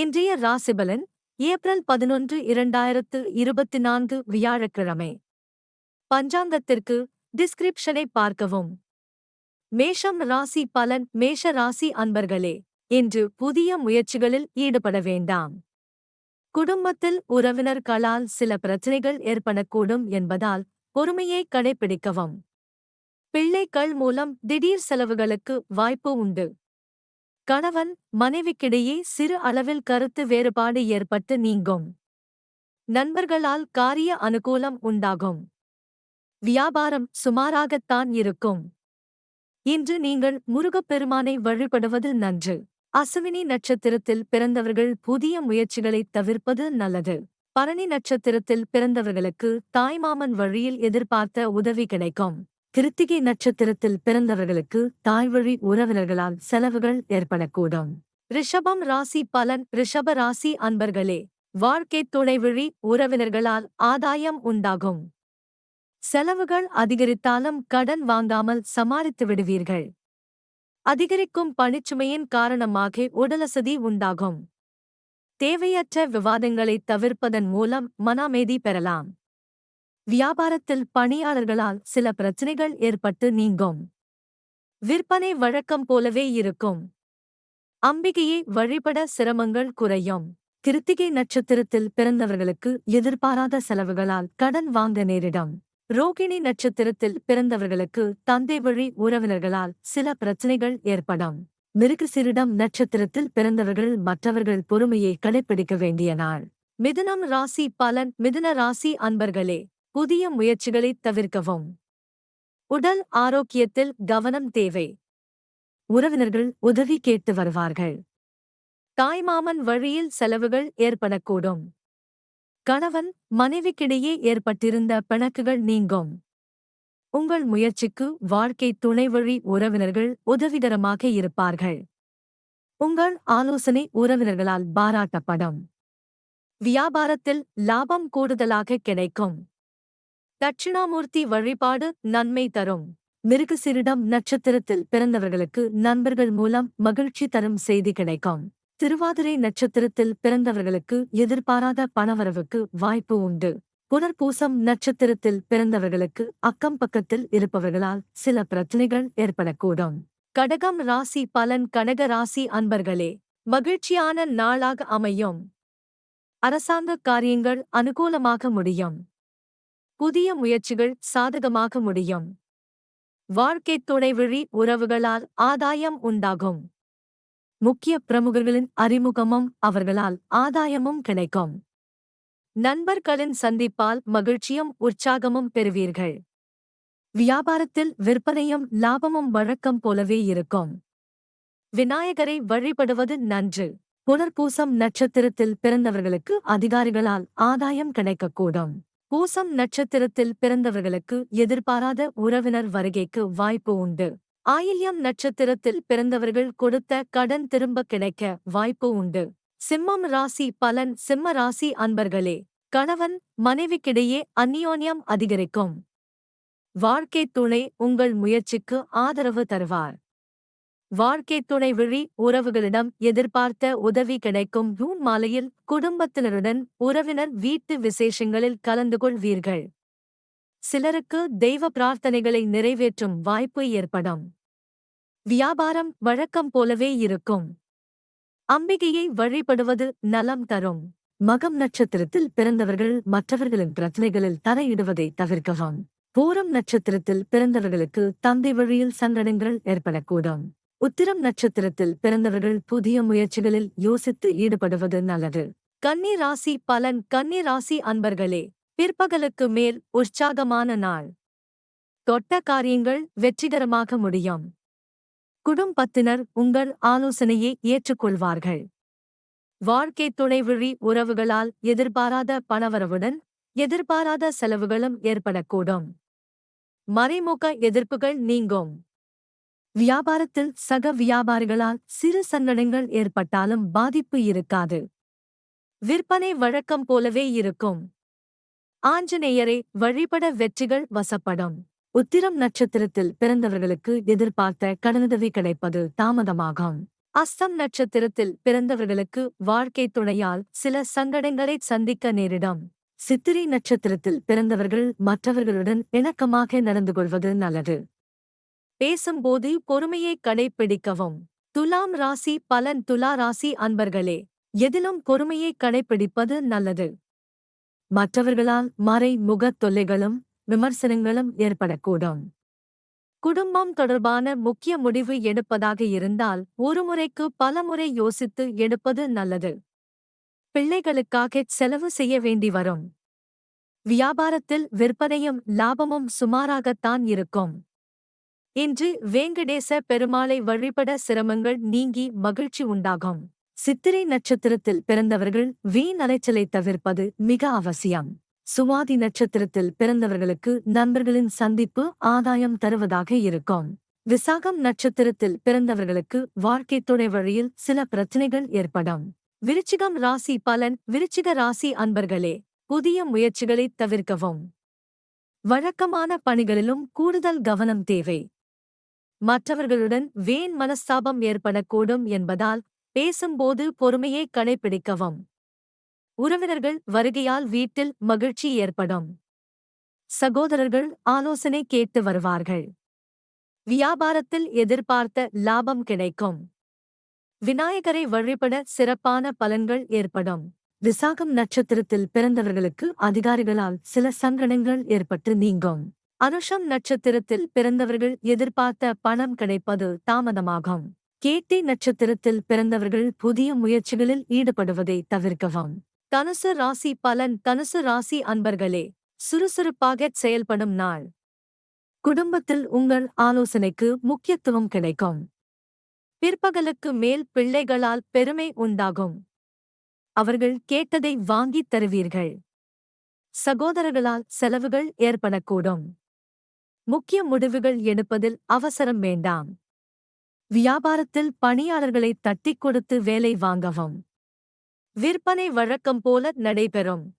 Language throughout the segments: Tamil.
இன்றைய ராசிபலன் ஏப்ரல் பதினொன்று இரண்டாயிரத்து இருபத்தி நான்கு வியாழக்கிழமை. பஞ்சாங்கத்திற்கு டிஸ்கிரிப்ஷனை பார்க்கவும். மேஷம் ராசி பலன் மேஷ ராசி அன்பர்களே இன்று புதிய முயற்சிகளில் ஈடுபட வேண்டாம். குடும்பத்தில் உறவினர்களால் சில பிரச்சனைகள் ஏற்படக்கூடும் என்பதால் பொறுமையை கடைபிடிக்கவும். பிள்ளைகள் மூலம் திடீர் செலவுகளுக்கு வாய்ப்பு உண்டு. கணவன் மனைவிக்கிடையே சிறு அளவில் கருத்து வேறுபாடு ஏற்பட்டு நீங்கும். நண்பர்களால் காரிய அனுகூலம் உண்டாகும். வியாபாரம் சுமாராகத்தான் இருக்கும். இன்று நீங்கள் முருகப்பெருமானை வழிபடுவது நன்று. அசுவினி நட்சத்திரத்தில் பிறந்தவர்கள் புதிய முயற்சிகளை தவிர்ப்பது நல்லது. பரணி நட்சத்திரத்தில் பிறந்தவர்களுக்கு தாய்மாமன் வழியில் எதிர்பார்த்த உதவி கிடைக்கும். கிருத்திகை நட்சத்திரத்தில் பிறந்தவர்களுக்கு தாய்வழி உறவினர்களால் செலவுகள் ஏற்படக்கூடும். ரிஷபம் ராசி பலன். ரிஷப ராசி அன்பர்களே வாழ்க்கை துணைவழி உறவினர்களால் ஆதாயம் உண்டாகும். செலவுகள் அதிகரித்தாலும் கடன் வாங்காமல் சமாளித்து விடுவீர்கள். அதிகரிக்கும் பணிச்சுமையின் காரணமாக உடலசதி உண்டாகும். தேவையற்ற விவாதங்களை தவிர்ப்பதன் மூலம் மனாமேதி பெறலாம். வியாபாரத்தில் பணியாளர்களால் சில பிரச்சனைகள் ஏற்பட்டு நீங்கும். விற்பனை வழக்கம் போலவே இருக்கும். அம்பிகையை வழிபட சிரமங்கள் குறையும். கிருத்திகை நட்சத்திரத்தில் பிறந்தவர்களுக்கு எதிர்பாராத செலவுகளால் கடன் வாங்க நேரிடும். ரோகிணி நட்சத்திரத்தில் பிறந்தவர்களுக்கு தந்தை வழி உறவினர்களால் சில பிரச்சனைகள் ஏற்படும். மிருகசிரிடம் நட்சத்திரத்தில் பிறந்தவர்கள் மற்றவர்கள் பொறுமையை கடைபிடிக்க வேண்டிய நாள். மிதுனம் ராசி பலன் மிதுன ராசி அன்பர்களே புதிய முயற்சிகளை தவிர்க்கவும். உடல் ஆரோக்கியத்தில் கவனம் தேவை. உறவினர்கள் உதவி கேட்டு வருவார்கள். தாய்மாமன் வழியில் செலவுகள் ஏற்படக்கூடும். கணவன் மனைவிக்கிடையே ஏற்பட்டிருந்த பிணக்குகள் நீங்கும். உங்கள் முயற்சிக்கு வாழ்க்கை துணை வழி உறவினர்கள் உதவிகரமாக இருப்பார்கள். உங்கள் ஆலோசனை உறவினர்களால் பாராட்டப்படும். வியாபாரத்தில் லாபம் கூடுதலாக கிடைக்கும். தட்சிணாமூர்த்தி வழிபாடு நன்மை தரும். மிருகசிரிடம் நட்சத்திரத்தில் பிறந்தவர்களுக்கு நண்பர்கள் மூலம் மகிழ்ச்சி தரும் செய்தி கிடைக்கும். திருவாதிரை நட்சத்திரத்தில் பிறந்தவர்களுக்கு எதிர்பாராத பணவரவுக்கு வாய்ப்பு உண்டு. புனர்பூசம் நட்சத்திரத்தில் பிறந்தவர்களுக்கு அக்கம் பக்கத்தில் இருப்பவர்களால் சில பிரச்சனைகள் ஏற்படக்கூடும். கடகம் ராசி பலன் கனக ராசி அன்பர்களே மகிழ்ச்சியான நாளாக அமையும். அரசாங்க காரியங்கள் அனுகூலமாக முடியும். புதிய முயற்சிகள் சாதகமாக முடியும். வாழ்க்கை துணைவழி உறவுகளால் ஆதாயம் உண்டாகும். முக்கிய பிரமுகர்களின் அறிமுகமும் அவர்களால் ஆதாயமும் கிடைக்கும். நண்பர்களின் சந்திப்பால் மகிழ்ச்சியும் உற்சாகமும் பெறுவீர்கள். வியாபாரத்தில் விற்பனையும் லாபமும் வழக்கம் போலவே இருக்கும். விநாயகரை வழிபடுவது நன்று. புனர்பூசம் நட்சத்திரத்தில் பிறந்தவர்களுக்கு அதிகாரிகளால் ஆதாயம் கிடைக்கக்கூடும். பூசம் நட்சத்திரத்தில் பிறந்தவர்களுக்கு எதிர்பாராத உறவினர் வருகைக்கு வாய்ப்பு உண்டு. ஆயில்யம் நட்சத்திரத்தில் பிறந்தவர்கள் கொடுத்த கடன் திரும்ப கிடைக்க வாய்ப்பு உண்டு. சிம்மம் ராசி பலன் சிம்ம ராசி அன்பர்களே கணவன் மனைவிக்கிடையே அந்நியோன்யம் அதிகரிக்கும். வாழ்க்கை துணை உங்கள் முயற்சிக்கு ஆதரவு தருவார். வாழ்க்கை துணை விழி உறவுகளிடம் எதிர்பார்த்த உதவி கிடைக்கும். ஜூன் மாலையில் குடும்பத்தினருடன் உறவினர் வீட்டு விசேஷங்களில் கலந்து கொள்வீர்கள். சிலருக்கு தெய்வ பிரார்த்தனைகளை நிறைவேற்றும் வாய்ப்பு ஏற்படும். வியாபாரம் வழக்கம் போலவே இருக்கும். அம்பிகையை வழிபடுவது நலம் தரும். மகம் நட்சத்திரத்தில் பிறந்தவர்கள் மற்றவர்களின் பிரச்சனைகளில் தலையிடுவதை தவிர்க்கவும். பூரம் நட்சத்திரத்தில் பிறந்தவர்களுக்கு தந்தை வழியில் சங்கடங்கள் ஏற்படக்கூடும். உத்திரம் நட்சத்திரத்தில் பிறந்தவர்கள் புதிய முயற்சிகளில் யோசித்து ஈடுபடுவது நல்லது. கன்னி ராசி பலன். கன்னி ராசி அன்பர்களே பிற்பகலுக்கு மேல் உற்சாகமான நாள். தொட்ட காரியங்கள் வெற்றிகரமாக முடியும். குடும்பத்தினர் உங்கள் ஆலோசனையை ஏற்றுக்கொள்வார்கள். வாழ்க்கை துணைவழி உறவுகளால் எதிர்பாராத பணவரவுடன் எதிர்பாராத செலவுகளும் ஏற்படக்கூடும். மறைமுக எதிர்ப்புகள் நீங்கும். வியாபாரத்தில் சக வியாபாரிகளால் சிறு சங்கடங்கள் ஏற்பட்டாலும் பாதிப்பு இருக்காது. விற்பனை வழக்கம் போலவே இருக்கும். ஆஞ்சநேயரை வழிபட வெற்றிகள் வசப்படும். உத்திரம் நட்சத்திரத்தில் பிறந்தவர்களுக்கு எதிர்பார்த்த கடனுதவி கிடைப்பது தாமதமாகும். அஸ்தம் நட்சத்திரத்தில் பிறந்தவர்களுக்கு வாழ்க்கை துணையால் சில சங்கடங்களை சந்திக்க நேரிடும். சித்திரை நட்சத்திரத்தில் பிறந்தவர்கள் மற்றவர்களுடன் இணக்கமாக நடந்து கொள்வது நல்லது. பேசும்போது பொறுமையை கடைப்பிடிக்கவும். துலாம் ராசி பலன் துலா ராசி அன்பர்களே எதிலும் பொறுமையை கடைப்பிடிப்பது நல்லது. மற்றவர்களால் மறை முகத் தொல்லைகளும் விமர்சனங்களும் ஏற்படக்கூடும். குடும்பம் தொடர்பான முக்கிய முடிவு எடுப்பதாக இருந்தால் ஒரு முறைக்கு பல முறை யோசித்து எடுப்பது நல்லது. பிள்ளைகளுக்காக செலவு செய்ய வேண்டி வரும். வியாபாரத்தில் விற்பனையும் லாபமும் சுமாராகத்தான் இருக்கும். இன்று வேங்கடேச பெருமாளை வழிபட சிரமங்கள் நீங்கி மகிழ்ச்சி உண்டாகும். சித்திரை நட்சத்திரத்தில் பிறந்தவர்கள் வீண் அலைச்சலை தவிர்ப்பது மிக அவசியம். சுவாதி நட்சத்திரத்தில் பிறந்தவர்களுக்கு நண்பர்களின் சந்திப்பு ஆதாயம் தருவதாக இருக்கும். விசாகம் நட்சத்திரத்தில் பிறந்தவர்களுக்கு வாழ்க்கை துணை வழியில் சில பிரச்சனைகள் ஏற்படும். விருச்சிகம் ராசி பலன் விருச்சிக ராசி அன்பர்களே புதிய முயற்சிகளை தவிர்க்கவும். வழக்கமான பணிகளிலும் கூடுதல் கவனம் தேவை. மற்றவர்களுடன் வேன் மனஸ்தாபம் ஏற்படக்கூடும் என்பதால் பேசும்போது பொறுமையை கடைபிடிக்கவும் உறவினர்கள் வருகையால் வீட்டில் மகிழ்ச்சி ஏற்படும். சகோதரர்கள் ஆலோசனை கேட்டு வருவார்கள். வியாபாரத்தில் எதிர்பார்த்த லாபம் கிடைக்கும். விநாயகரை வழிபட சிறப்பான பலன்கள் ஏற்படும். விசாகம் நட்சத்திரத்தில் பிறந்தவர்களுக்கு அதிகாரிகளால் சில சங்கடங்கள் ஏற்பட்டு நீங்கும். அனுஷம் நட்சத்திரத்தில் பிறந்தவர்கள் எதிர்பார்த்த பணம் கிடைப்பது தாமதமாகும். கேட்டி நட்சத்திரத்தில் பிறந்தவர்கள் புதிய முயற்சிகளில் ஈடுபடுவதை தவிர்க்கவும். தனுசு ராசி பலன் தனுசு ராசி அன்பர்களே சுறுசுறுப்பாக செயல்படும் நாள். குடும்பத்தில் உங்கள் ஆலோசனைக்கு முக்கியத்துவம் கிடைக்கும். பிற்பகலுக்கு மேல் பிள்ளைகளால் பெருமை உண்டாகும். அவர்கள் கேட்டதை வாங்கித் தருவீர்கள். சகோதரர்களால் செலவுகள் ஏற்படக்கூடும். முக்கிய முடிவுகள் எடுப்பதில் அவசரம் வேண்டாம். வியாபாரத்தில் பணியாளர்களை தட்டிக் கொடுத்து வேலை வாங்கவும். விற்பனை வழக்கம் போல நடைபெறும்.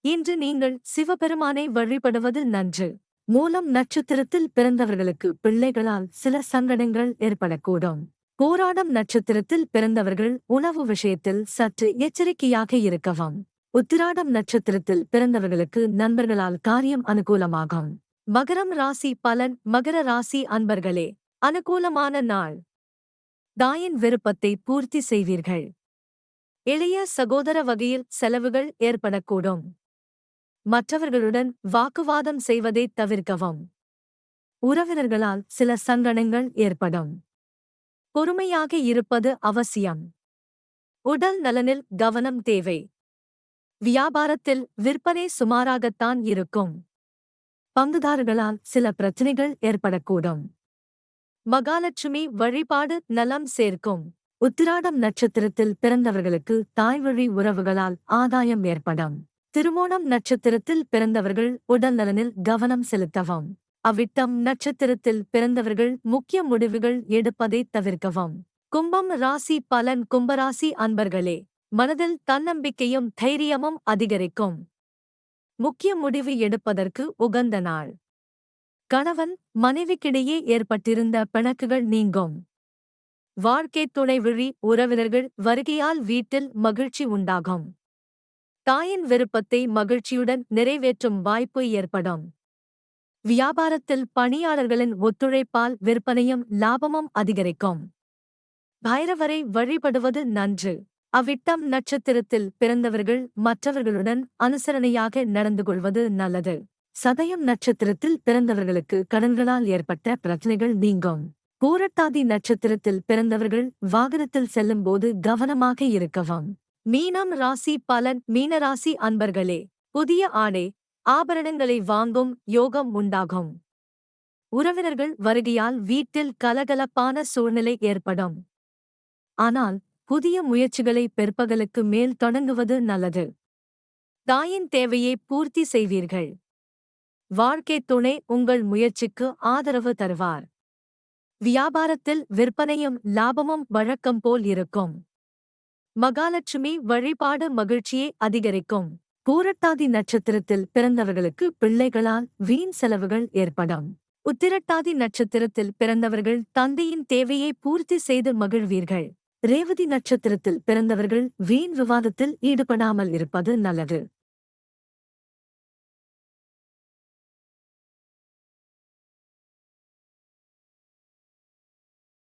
இன்று நீங்கள் சிவபெருமானை வழிபடுவது நன்று. மூலம் நட்சத்திரத்தில் பிறந்தவர்களுக்கு பிள்ளைகளால் சில சங்கடங்கள் ஏற்படக்கூடும். போராடம் நட்சத்திரத்தில் பிறந்தவர்கள் உணவு விஷயத்தில் சற்று எச்சரிக்கையாக இருக்கவும். உத்திராடம் நட்சத்திரத்தில் பிறந்தவர்களுக்கு நண்பர்களால் காரியம் அனுகூலமாகும். மகரம் ராசி பலன் மகர ராசி அன்பர்களே அனுகூலமான நாள். தாயின் விருப்பத்தை பூர்த்தி செய்வீர்கள். இளைய சகோதர வகையில் செலவுகள் ஏற்படக்கூடும். மற்றவர்களுடன் வாக்குவாதம் செய்வதை தவிர்க்கவும். உறவினர்களால் சில சங்கடங்கள் ஏற்படும். பொறுமையாக இருப்பது அவசியம். உடல் நலனில் கவனம் தேவை. வியாபாரத்தில் விற்பனை சுமாராகத்தான் இருக்கும். பங்குதாரர்களால் சில பிரச்சனைகள் ஏற்படக்கூடும். மகாலட்சுமி வழிபாடு நலம் சேர்க்கும். உத்திராடம் நட்சத்திரத்தில் பிறந்தவர்களுக்கு தாய்வழி உறவுகளால் ஆதாயம் ஏற்படும். திருமோணம் நட்சத்திரத்தில் பிறந்தவர்கள் உடல் நலனில் கவனம் செலுத்தவும். அவ்விட்டம் நட்சத்திரத்தில் பிறந்தவர்கள் முக்கிய முடிவுகள் எடுப்பதை தவிர்க்கவும். கும்பம் ராசி பலன் கும்பராசி அன்பர்களே மனதில் தன்னம்பிக்கையும் தைரியமும் அதிகரிக்கும். முக்கிய முடிவு எடுப்பதற்கு உகந்த நாள். கணவன் மனைவிக்கிடையே ஏற்பட்டிருந்த பிணக்குகள் நீங்கும். வாழ்க்கை துணை விழி உறவினர்கள் வருகையால் வீட்டில் மகிழ்ச்சி உண்டாகும். தாயின் விருப்பத்தை மகிழ்ச்சியுடன் நிறைவேற்றும் வாய்ப்பு ஏற்படும். வியாபாரத்தில் பணியாளர்களின் ஒத்துழைப்பால் விற்பனையும் லாபமும் அதிகரிக்கும். பைரவரை வழிபடுவது நன்று. அவ்விட்டம் நட்சத்திரத்தில் பிறந்தவர்கள் மற்றவர்களுடன் அனுசரணையாக நடந்து கொள்வது நல்லது. சதயம் நட்சத்திரத்தில் பிறந்தவர்களுக்கு கடன்களால் ஏற்பட்ட பிரச்சனைகள் நீங்கும். பூரட்டாதி நட்சத்திரத்தில் பிறந்தவர்கள் வாகனத்தில் செல்லும்போது கவனமாக இருக்கவும். மீனம் ராசி பலன் மீனராசி அன்பர்களே புதிய ஆடை ஆபரணங்களை வாங்கும் யோகம் உண்டாகும். உறவினர்கள் வருகையால் வீட்டில் கலகலப்பான சூழ்நிலை ஏற்படும். ஆனால் புதிய முயற்சிகளை பிற்பகலுக்கு மேல் தொடங்குவது நல்லது. தாயின் தேவையை பூர்த்தி செய்வீர்கள். வாழ்க்கை துணை உங்கள் முயற்சிக்கு ஆதரவு தருவார். வியாபாரத்தில் விற்பனையும் லாபமும் வழக்கம் போல் இருக்கும். மகாலட்சுமி வழிபாடு மகிழ்ச்சியை அதிகரிக்கும். பூரட்டாதி நட்சத்திரத்தில் பிறந்தவர்களுக்கு பிள்ளைகளால் வீண் செலவுகள் ஏற்படும். உத்திரட்டாதி நட்சத்திரத்தில் பிறந்தவர்கள் தந்தையின் தேவையை பூர்த்தி செய்து மகிழ்வீர்கள். ரேவதி நட்சத்திரத்தில் பிறந்தவர்கள் வீண் விவாதத்தில் ஈடுபடாமல் இருப்பது நல்லது.